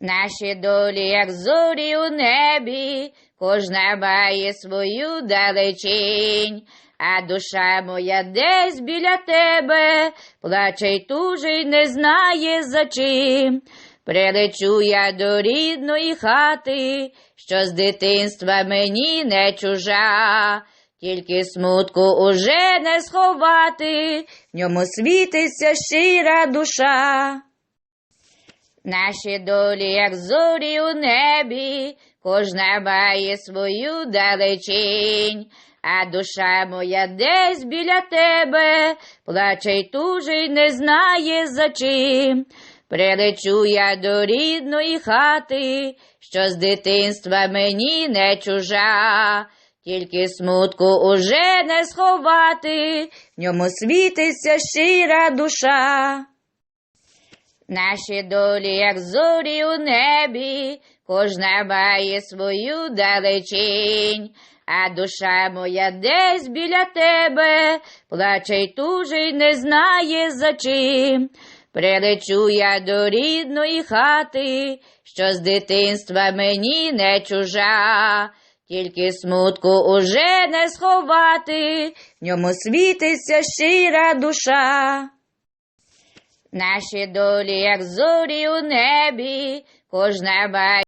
Наші долі, як зорі у небі, кожна має свою далечінь, а душа моя десь біля тебе, плаче й тужить, не знає за чим. Прилечу я до рідної хати, що з дитинства мені не чужа, тільки смутку уже не сховати, в ньому світиться щира душа. Наші долі, як зорі у небі, кожна має свою далечінь, а душа моя десь біля тебе, плаче й тужить, не знає за чим. Прилечу я до рідної хати, що з дитинства мені не чужа, тільки смутку уже не сховати, в ньому світиться щира душа. Наші долі, як зорі у небі, кожна має свою далечінь, а душа моя десь біля тебе, плаче й тужить, не знає за чим. Прилечу я до рідної хати, що з дитинства мені не чужа, тільки смутку уже не сховати, в ньому світиться щира душа. Наші долі, як зорі у небі, кожна має